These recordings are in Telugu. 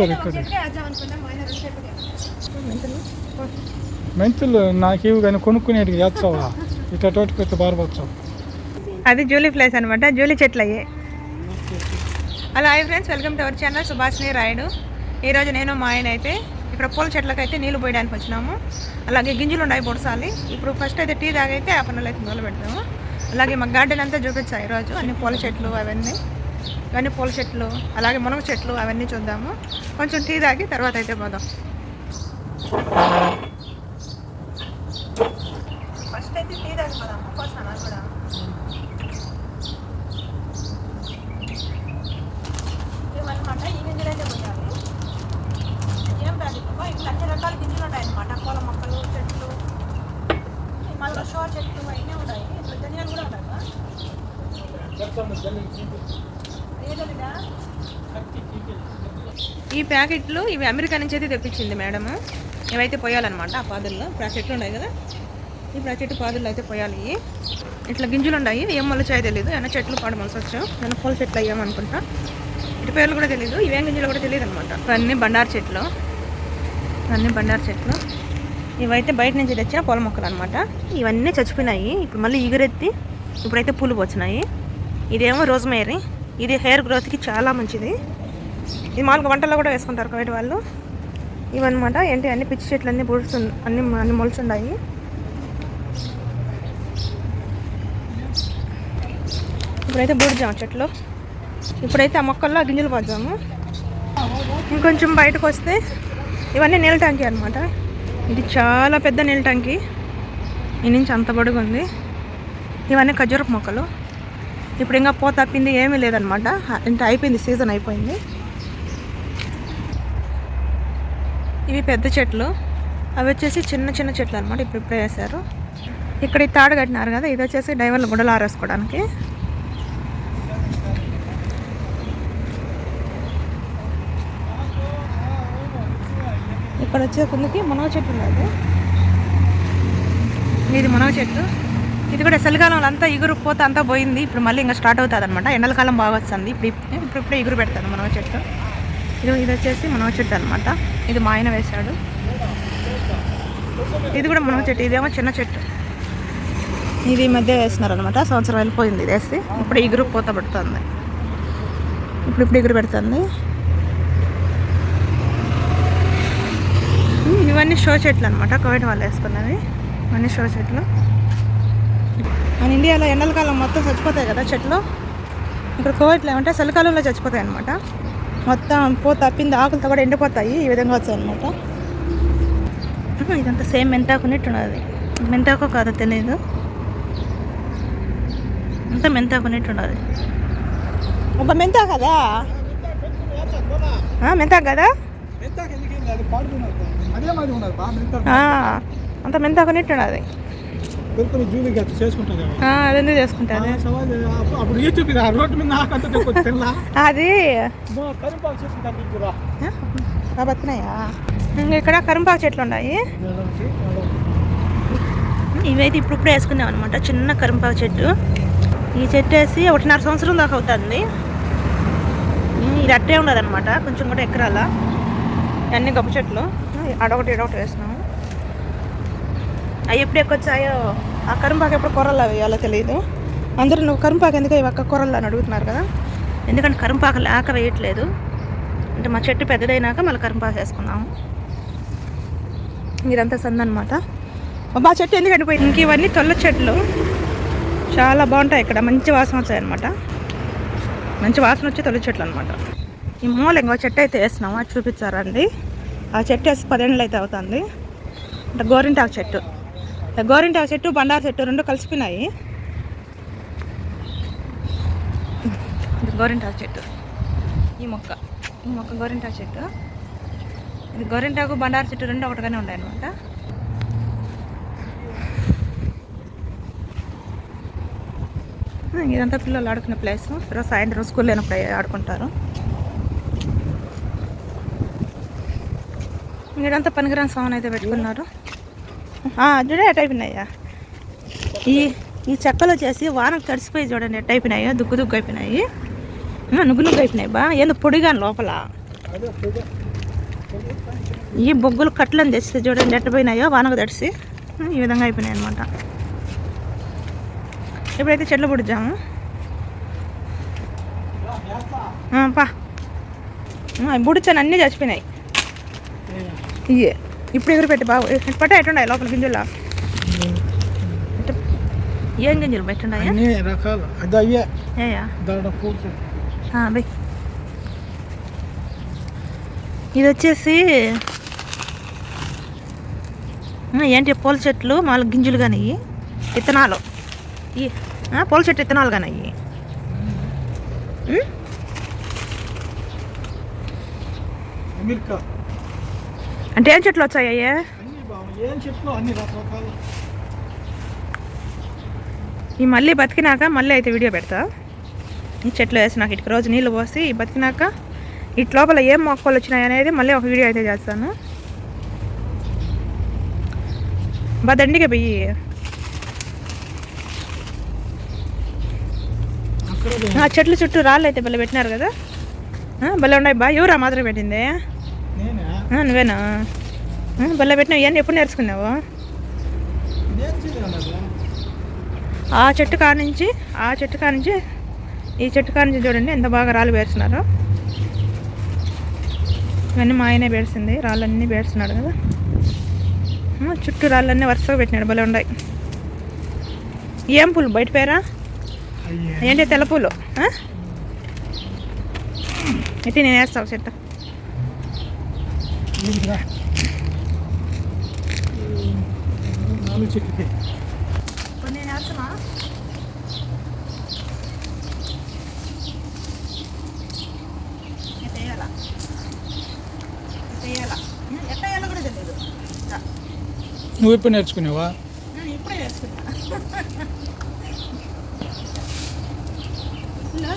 వేసుకోరు ఇక్కడ మెంతులు? నాకు ఇవి కానీ కొనుక్కునేటివి చేస్తావా ఇట్లా తోటి పెట్టి బారపచ్చావు అది జూలీ ప్లేస్ అనమాట జూలీ చెట్లు అయ్యాయి అలా hi friends welcome to our channel Subhashni Rayudu. ఈరోజు నేను మా ఆయన అయితే ఇక్కడ పూల చెట్లకు అయితే నీళ్ళు పోయడానికి వచ్చినాము. అలాగే గింజలు ఉన్నాయి పొడసాలి ఇప్పుడు ఫస్ట్ అయితే టీ తాగైతే ఆ పనులు అయితే మొదలు పెడతాము. అలాగే మా గార్డెన్ అంతా చూపించాయి ఈరోజు అన్ని పూల చెట్లు అవన్నీ. అన్ని పూల చెట్లు అలాగే మునగ చెట్లు అవన్నీ చూద్దాము. కొంచెం టీ తాగి తర్వాత అయితే పోదాం ఫస్ట్ అయితే టీ తాగి పోదాం కోసం కూడా ఇవన్నమాట ఈ గింజలు అయితే పోయాలి ఏం ప్యాకెట్ ఇట్లా అన్ని రకాల గింజలు ఉంటాయన్నమాట పూల మొక్కలు చెట్లు మళ్ళీ షో చెట్లు అవన్నీ ఉన్నాయి ఇట్లా ధనియాలు కూడా ఉంటాయి కదా? ఏదోదిగా? ఈ ప్యాకెట్లు ఇవి అమెరికా నుంచి అయితే తెప్పించింది మేడం. ఇవైతే పోయాలన్నమాట ఆ పాదుల్లో. ఇప్పుడు ఆ చెట్లు ఉన్నాయి కదా? ఇప్పుడు ఆ చెట్టు పాదుల్లో అయితే పోయాలి. ఇట్లా గింజలు ఉన్నాయి. ఏం మొలచాయో తెలియదు ఏమైనా చెట్లు పాడు వచ్చాం నేను పూల చెట్లు అయ్యామనుకుంటా ఇటు పేర్లు కూడా తెలియదు ఇవేం గింజలు కూడా తెలియదు అనమాట ఇవన్నీ బండారు చెట్లు. ఇవన్నీ బండారు చెట్లు. ఇవైతే బయట నుంచి తెచ్చిన పూల మొక్కలు అనమాట ఇవన్నీ చచ్చిపోయినాయి. ఇప్పుడు మళ్ళీ ఎగురెత్తి ఇప్పుడైతే పూలు వచ్చినాయి ఇదేమో రోజ్మేరీ ఇది హెయిర్ గ్రోత్కి చాలా మంచిది. ఇది మామూలుగా వంటల్లో కూడా వేసుకుంటారు కాబట్టి వాళ్ళు. ఇవన్నమాట. ఏంటి అన్ని పిచ్చి చెట్లు అన్నీ బుడ్స్ అన్ని అన్ని మొలుచున్నాయి. ఇప్పుడైతే బూడిజాము చెట్లు. ఇప్పుడైతే ఆ మొక్కల్లో గింజలు పోద్దాము. ఇంకొంచెం బయటకు వస్తే ఇవన్నీ నీళ్ళ ట్యాంకీ అనమాట ఇది చాలా పెద్ద నీళ్ళ ట్యాంకీ. ఈ నుంచి అంత పొడుగు ఉంది. ఇవన్నీ ఖజూరపు మొక్కలు. ఇప్పుడు ఇంకా పోతప్పింది ఏమీ లేదనమాట అంటే అయిపోయింది సీజన్ అయిపోయింది. ఇవి పెద్ద చెట్లు. అవి వచ్చేసి చిన్న చిన్న చెట్లు అనమాట ఇప్పుడు ఇప్పుడే వేశారు. ఇక్కడ ఈ తాడు కట్టినారు కదా ఇది వచ్చేసి డైవర్లు గుడ్డలు ఆరేసుకోవడానికి. ఇక్కడ వచ్చే కిందకి మునగ చెట్టు ఉన్నది. ఇది మునగ చెట్టు. ఇది కూడా చలికాలంలో అంతా ఇగురు పోతే అంతా పోయింది. ఇప్పుడు మళ్ళీ ఇంకా స్టార్ట్ అవుతుంది అనమాట ఎండలకాలం బాగా వస్తుంది. ఇప్పుడు ఇప్పుడు ఇప్పుడే ఇగురు పెడతాను మునగ చెట్టు. ఇది ఇది వచ్చేసి మునగ చెట్టు అనమాట ఇది మా ఆయన వేశాడు. ఇది కూడా మునగ చెట్టు ఇదేమో చిన్న చెట్టు. ఇది ఈ మధ్య వేస్తున్నారు అనమాట సంవత్సరం వెళ్ళిపోయింది ఇది వేసి. ఇప్పుడు ఇగురు పోత పెడుతుంది. ఇప్పుడు ఇప్పుడు ఇగురు పెడుతుంది. ఇవన్నీ షో చెట్లు అనమాట కోవిడ్ వాళ్ళు వేసుకున్నవి. ఇవన్నీ షో చెట్లు. మన ఇండియాలో ఎండలకాలం మొత్తం చచ్చిపోతాయి కదా చెట్లు. ఇక్కడ కోవిడ్లో ఏమంటే చలికాలంలో చచ్చిపోతాయి అనమాట మొత్తం పూ తప్పింది ఆకులతో కూడా ఎండిపోతాయి. ఈ విధంగా వచ్చాయి అనమాట ఇదంతా సేమ్ మెంతాకు ఉన్నట్టున్నది. మెంతాకు కాదో తెలియదు అంతా మెంతాకు ఉన్నట్టున్నది. ఒక మెంతా కదా? కదా మెంత ఆ, అంత మెంతాకు ఉన్నట్టున్నది. అట్లా అప్పుడు యూట్యూబ్ ఇది ఆ రోడ్డు మీద తిన్నా అది. కరింపాకు బతికినాయా? ఇంకా ఇక్కడ కరింపాకు చెట్లు ఉన్నాయి? ఇవైతే ఇప్పుడు ఇప్పుడు వేసుకున్నాం అనమాట చిన్న కరింపాకు చెట్టు. ఈ చెట్టు వేసి ఒకటిన్నర సంవత్సరం దాకా అవుతుంది. ఇది అట్టే ఉండదు అనమాట కొంచెం కూడా ఎకరాల అన్ని గొప్ప చెట్లు. అడొకటి ఇడొకటి వేసినాము అవి ఎప్పుడు ఎక్కొచ్చాయో? ఆ కరింపాకు ఎప్పుడు కూరల్లో వేయాలో తెలియదు అందరూ నువ్వు కరింపాకు ఎందుకు ఇవి అక్క కూరల్లో అని అడుగుతున్నారు కదా? ఎందుకంటే కరింపాకు లేక వేయట్లేదు. అంటే మా చెట్టు పెద్దదైనాక మళ్ళీ కరింపాకు వేసుకున్నాము ఇదంతా సంద అనమాట మా చెట్టు ఎందుకు ఎండిపోయింది? ఇంక ఇవన్నీ తొల్ల చెట్లు. చాలా బాగుంటాయి ఇక్కడ. మంచి వాసన వచ్చాయి అనమాట మంచి వాసన వచ్చి తొలి చెట్లు అనమాట ఈ మూల ఇంకో చెట్టు అయితే వేసినాము అది చూపించారండి ఆ చెట్టు వేసి పదేళ్ళు అయితే అవుతుంది. అంటే గోరింటాకు చెట్టు. గోరింటా చెట్టు బండారు చెట్టు రెండు కలిసిపోయినాయి. ఇది గోరింటాకు చెట్టు. ఈ మొక్క. ఈ మొక్క గోరింటా చెట్టు. ఇది గోరింటాకు బండారు చెట్టు రెండు ఒకటిగానే ఉన్నాయి అనమాట ఇదంతా పిల్లలు ఆడుకునే ప్లేస్ ఈరోజు సాయంత్రం స్కూల్ లేనప్పుడు ఆడుకుంటారు. ఇదంతా పనికిరాని సామాన్ అయితే పెట్టుకున్నారు. చూడే ఎట్ అయిపోయినాయా ఈ ఈ చెక్కలు వచ్చేసి వానకు తడిసిపోయి చూడండి ఎట్ అయిపోయినాయో దుగ్గు దుగ్గు అయిపోయినాయి. ఆ, నుగ్గు నుగ్గు అయిపోయినాయి బా. ఏందో పొడిగాను లోపల. ఈ బొగ్గులు కట్లను తెస్తే చూడండి ఎట్టపోయినాయో వానకు తడిసి. ఈ విధంగా అయిపోయినాయి అనమాట ఇప్పుడైతే చెట్లు పుడిచాము. పా. బుడిచాను అన్నీ చచ్చిపోయినాయి. ఇయ్యే. ఇప్పుడు ఎగురు పెట్టి బాబు. పట్ట ఎట్టున్నాయి లోపల గింజలు ఏం గింజలు రకాలు. కూర్చో. బై. ఇది వచ్చేసి ఏంటి పూల చెట్లు? మాల గింజలు కానీ విత్తనాలు ఈ పూల చెట్టు విత్తనాలు కానీ అమెరికా. అంటే ఏం చెట్లు వచ్చాయి అయ్యే? అన్ని బాగున్నాయి. ఏం చెట్లు? అన్ని రకరకాలు. ఈ మళ్ళీ బతికినాక మళ్ళీ అయితే వీడియో పెడతా. ఈ చెట్లు వేసి నాకు ఇటుక రోజు నీళ్ళు పోసి బతికినాక ఇటు లోపల ఏం మొక్కలు వచ్చినాయి అనేది మళ్ళీ ఒక వీడియో అయితే చేస్తాను. బా దండిగా పోయి చెట్లు చుట్టూ రాళ్ళు అయితే భలే పెట్టినారు కదా. భలే ఉన్నాయి బా. ఎవరా మాత్రం పెట్టింది? నువ్వేనా? బల్ల భలే పెట్టినావు ఇవన్నీ ఎప్పుడు నేర్చుకున్నావు? ఆ చెట్టు కాడ నుంచి ఆ చెట్టు కాడ నుంచి ఈ చెట్టు కాడ నుంచి చూడండి ఎంత బాగా రాళ్ళు పేరుస్తున్నారు ఇవన్నీ మా ఆయనే పేరుస్తుంది రాళ్ళన్నీ పేరుస్తున్నాడు కదా. చుట్టూ రాళ్ళన్నీ వరుసగా పెట్టినాడు భలే ఉన్నాయి. ఏం పూలు బయట పేరా? ఏంటి తెల్ల పూలు? అయితే నేను వేస్తావు చెట్టు. కూడా తెలియదు నువ్వు ఎప్పుడు నేర్చుకునేవా? ఇప్పుడే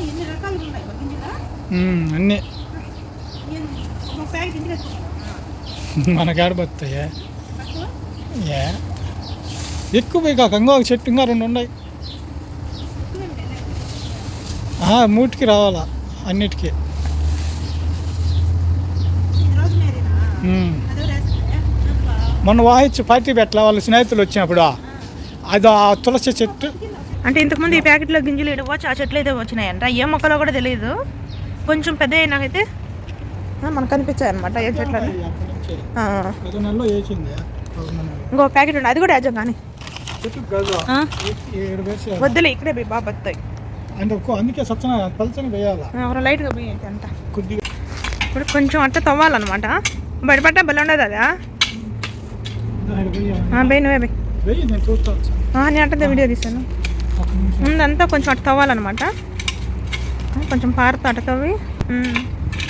ఎన్ని రకాలు ఉన్నాయి? గింజలా? అన్నీ ఎన్ని? ఒక ప్యాకెట్ ఇంటికి తెచ్చుకున్నావా? మనకాడ బతుతాయా తక్కువ? ఏ? ఎక్కువ పోయి కాక ఇంకో ఒక చెట్టు ఇంకా రెండు ఉన్నాయి. మూటికి రావాలా అన్నిటికీ. మొన్న వాహించి పార్టీ పెట్టలే వాళ్ళ స్నేహితులు వచ్చినప్పుడు. అది ఆ తులసి చెట్టు. అంటే ఇంతకుముందు ఈ ప్యాకెట్లో గింజలు ఇవ్వచ్చు ఆ చెట్లు అయితే వచ్చినాయంట. ఏ మొక్కలో కూడా తెలియదు కొంచెం పెద్ద అయినాకైతే మనకు కనిపించాయి అనమాట ఏ చెట్లు ఇంకో ప్యాకెట్ ఉంది అది కూడా యాజం కానీ. వద్దులే ఇక్కడే పోయి బాగా బతాయి అంటే అందుకే సత్సన పలచని వేయాలా? లైట్గా పోయి అయితే అంత. కొద్దిగా. ఇప్పుడు కొంచెం అట్ట తవ్వాలన్నమాట. బయటపడ్డ బలి ఉండదు అదా నువ్వే వెయ్యి నేను చూస్తాను సార్ ఆ, నేను అంటే వీడియో తీసాను ముందంతా కొంచెం అట్ట తవ్వాలన్నమాట. కొంచెం పారుతా అట్ట తవ్వి.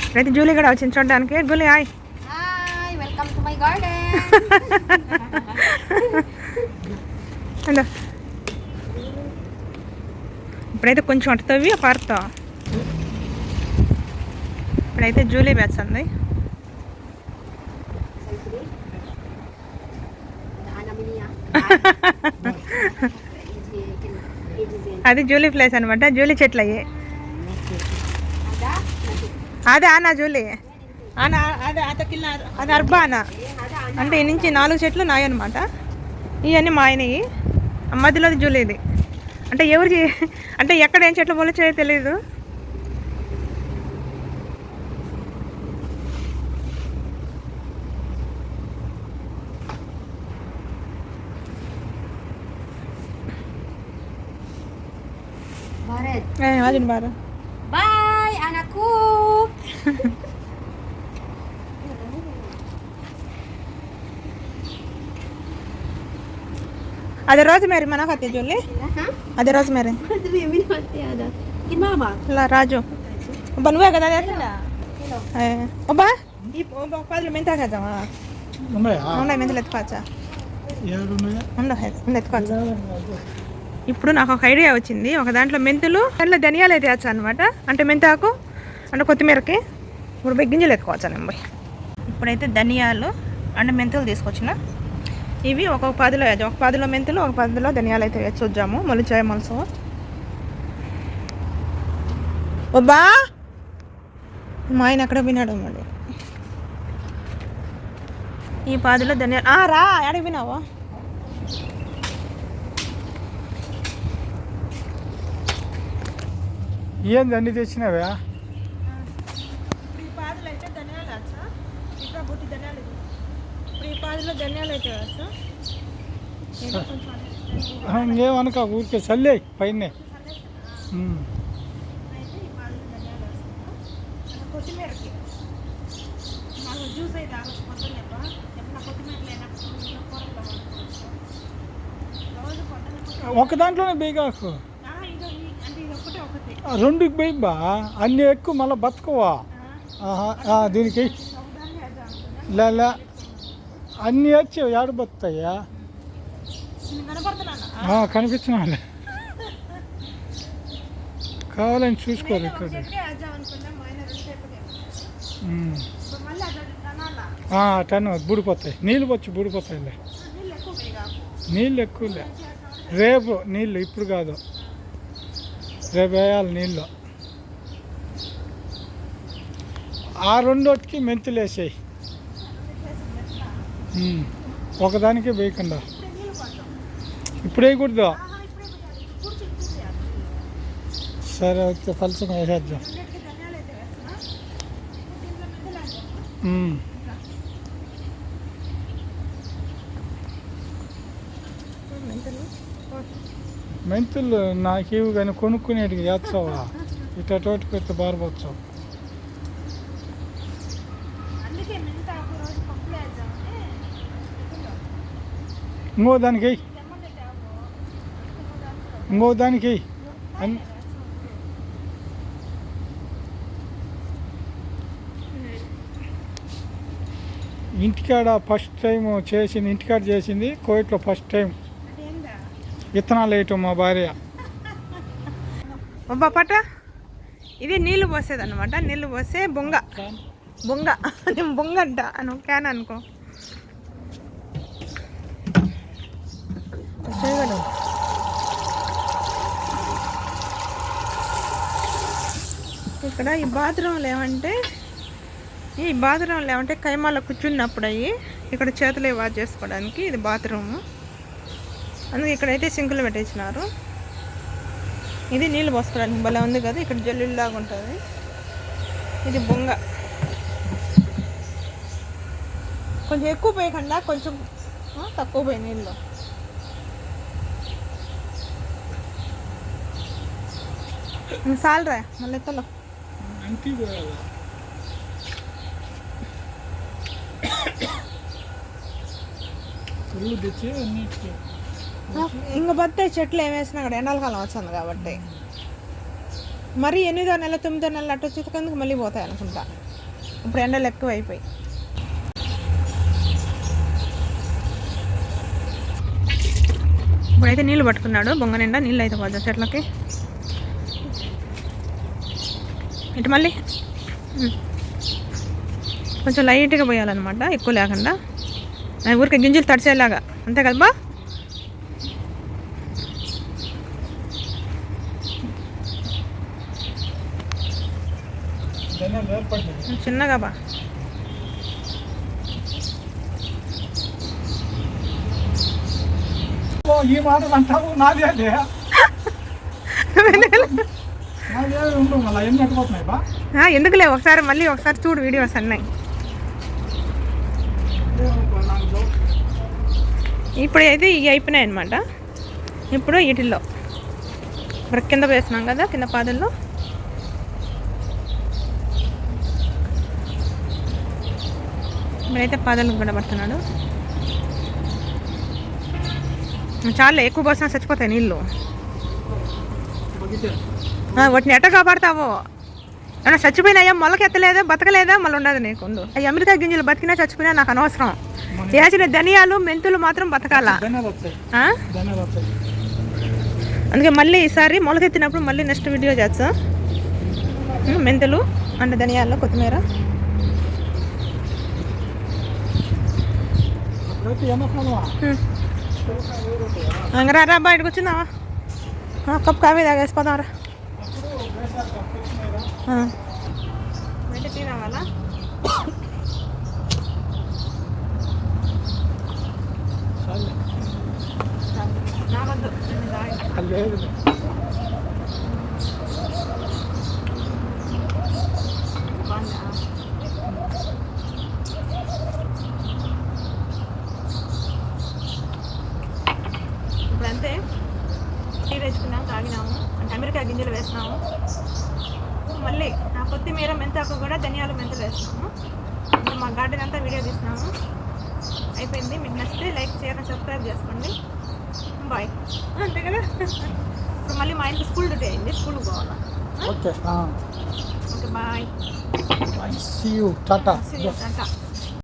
ఇప్పుడైతే జూలీ కూడా వచ్చింది చూడడానికి. జూలీ హాయ్ Hi, అందా ఇప్పుడైతే కొంచెం అటు తవ్వి పారుతా. ఇప్పుడైతే జూలీ వేస్తుంది అది. జూలీ ప్లేస్ అనమాట జూలీ చెట్లు అయ్యి అదే అన్న జూలీ. అన్న అదే అతకిల్ల అది అర్బా అన్న అంటే ఈ నుంచి నాలుగు చెట్లు నాయి అనమాట ఇవన్నీ మా ఆయనవి. ఆ మధ్యలోది జూలీది. అంటే ఎవరికి అంటే ఎక్కడ ఏం చెట్లు మొలిచాయో తెలియదు Baret. అది బాగా Bye, anakku. అదే రోజు మేరీ మనకత్తే జూలీ Hah? అదే రోజు మేరీ Ada yang minum mati ada. Kin mama. ఇలా రాజు కదా? చేసిందా అబ్బా ఈ ఒక పదులు మెంతాకేద్దామా ఉన్నాయా ఉన్నాయి మెంతలు ఎత్తుకోవచ్చా? ఎత్తుకోవచ్చా? ఇప్పుడు నాకు ఒక ఐడియా వచ్చింది. ఒక దాంట్లో మెంతులు దాంట్లో ధనియాలు అయితే వేయచ్చు అనమాట అంటే మెంతాకు అంటే కొత్తిమీరకి. ఇప్పుడు గింజలు ఎత్తుకోవచ్చు నేను పోయి? ఇప్పుడైతే ధనియాలు అంటే మెంతులు తీసుకొచ్చిన. ఇవి ఒక్కొక్క పదిలో వేయచ్చు ఒక పదిలో మెంతులు ఒక పదిలో ధనియాలు అయితే వేసి చూద్దాము. మొలిచాయి మొలసు. ఒబ్బా మా ఆయన ఎక్కడ విన్నాడు మళ్ళీ. ఈ పాదిలో ధనియాలు. రా ఎక్కడికి పోయినావు? ఏంది అన్ని తెచ్చినావా ఇప్పుడు ఈ పాదులు అయితే ధనియాలు వేస్తా ఇంకా బుట్టి ధనియాలు ఇవి. ఇప్పుడు ఈ పాదులో ధనియాలు. ఇంకేమనక ఊరికే చల్లే పైన. జ్యూస్ అయితే పొద్దున్న ఎప్పుడు కొత్తిమీర. లేనప్పుడు ఒక దాంట్లోనే బేగాకు. ఆ, ఇదో ఈ- అంటే ఇది ఒకటే ఒకటి. రెండుకి పోయి బా అన్ని ఎక్కువ మళ్ళీ బతకవా దీనికి ఒకదాన్ని అన్ని వచ్చి ఏడు బతుకుతాయా నేను కనపడుతున్నానా? ఆ, కనిపించినాలే కావాలని చూసుకోరు ఒక ఇక్కడ టన్ బూడిపోతాయి. నీళ్ళు వచ్చి బూడిపోతాయిలే. నీళ్ళు ఎక్కువలే రేపు నీళ్ళు ఇప్పుడు కాదు. రేపు వేయాలి నీళ్ళు. ఆ రెండోటికి మెంతులు వేసాయి ఒకదానికే వేయకుండా. ఇప్పుడు వేయకూడదు? సరే అయితే ఫలితంగా వేసేద్దాం. మెంతులు నాకేవి కానీ కొనుక్కునేటికి చేస్తావా? ఇట్లా తోటికి బారబోత్సవం బారపోతావు అందుకే మెంత ఆకు రోజు పప్పులో వేద్దామని మెంతులు. ఇంకో దానికి వెయ్యి. ఇంకో దానికి వెయ్యి. అన్ ఇంటికాడ ఫస్ట్ టైం చేసింది ఇంటికాడ చేసింది కోయిట్లో ఫస్ట్ టైం. విత్తనాలు వేయటం మా భార్య. ఒబ్బా పట్ట. ఇది నీళ్ళు పోసేది అనమాట నీళ్ళు పోసే బొంగ. బొంగ. బొంగ అంట. నువ్వు క్యాన్ అనుకో. ఇక్కడ ఈ బాత్రూమ్లు ఏమంటే ఈ బాత్రూమ్లు ఏమంటే కైమాలో కూర్చున్నప్పుడు అయ్యి ఇక్కడ చేతులు వాష్ చేసుకోవడానికి ఇది బాత్రూము. అందుకే ఇక్కడైతే సింకులు పెట్టేసినారు. ఇది నీళ్ళు పోసుకోవడానికి భలే ఉంది కదా ఇక్కడ జల్లులాగా ఉంటుంది. ఇది బొంగ. కొంచెం ఎక్కువ పోయకుండా కొంచెం తక్కువ పోయి నీళ్ళు. సాలరా మళ్ళీ ఎత్తలో. ఇంటికి పోయాలి కళ్ళు తెచ్చి అన్నిటికీ ఇంక పత్తే చెట్లు ఏమేసిన అక్కడ ఎండాకాలం వచ్చింది కాబట్టి. మరి ఎనిమిదో నెల తొమ్మిదో నెల అట్ట వచ్చేందుకు మళ్ళీ పోతాయి అనుకుంటా. ఇప్పుడు ఎండలు ఎక్కువ అయిపోయి ఇప్పుడైతే నీళ్ళు పట్టుకున్నాడు బొంగ నిండా నీళ్ళు అయితే పోద్దాం చెట్లకి. ఇటు మళ్ళీ. కొంచెం లైట్గా పోయాలన్నమాట ఎక్కువ లేకుండా. ఆ ఊరికి గింజలు తడిచేలాగా అంతే ఏర్పడ్డాయి చిన్నగా బా. ఈ మాటలు అంటావు నాది ఎందుకులే ఒకసారి మళ్ళీ ఒకసారి చూడు వీడియోస్ అన్నాయి. ఇప్పుడు అయితే ఇవి అయిపోయినాయి అనమాట ఇప్పుడు వీటిల్లో. ఇప్పుడు కింద వేసినాం కదా కింద పాదల్లో. ఇప్పుడైతే పాదలకు కూడా పడుతున్నాడు చాలా ఎక్కువ పోసినా చచ్చిపోతాయి నీళ్ళు. వాటిని ఎట్ట కాపాడతావో? ఏమన్నా చచ్చిపోయినాయా మొలకెత్తలేదా? బతకలేదా? మళ్ళీ ఉండదు నీకు. అవి అమెరికా గింజలు బతికినా చచ్చిపోయినా నాకు అనవసరం. వేసిన ధనియాలు మెంతులు మాత్రం బతకాలా. అందుకే మళ్ళీ ఈసారి మొలకెత్తినప్పుడు మళ్ళీ నెక్స్ట్ వీడియో చేస్తా. మెంతులు అంటే ధనియాలు కొత్తిమీర. అప్పుడైతే ఎండాకాలమా అంగరా రా బయటకు వచ్చిందావా? కప్పు కాఫీ తాగేసిపోదాం రా వెంటనే రావాలా లేదు. ఇప్పుడంతే టీ తెచ్చుకున్నాం తాగినాము. అంటే అమెరికా గింజలు వేసినాము. మళ్ళీ కొత్తిమీర మెంతాకు కూడా ధనియాలు మెంతులు వేసినాము ఇప్పుడు మా గార్డెన్ అంతా వీడియో తీసినాము అయిపోయింది. మీకు నచ్చితే లైక్ షేర్ సబ్స్క్రైబ్ చేసుకోండి. బాయ్. అంతే కదా? ఇప్పుడు మళ్ళీ మా ఇంటికి స్కూల్ డ్యూటీ అయింది. స్కూల్కి పోవాలా? Okay. Okay bye. See you tata Tata.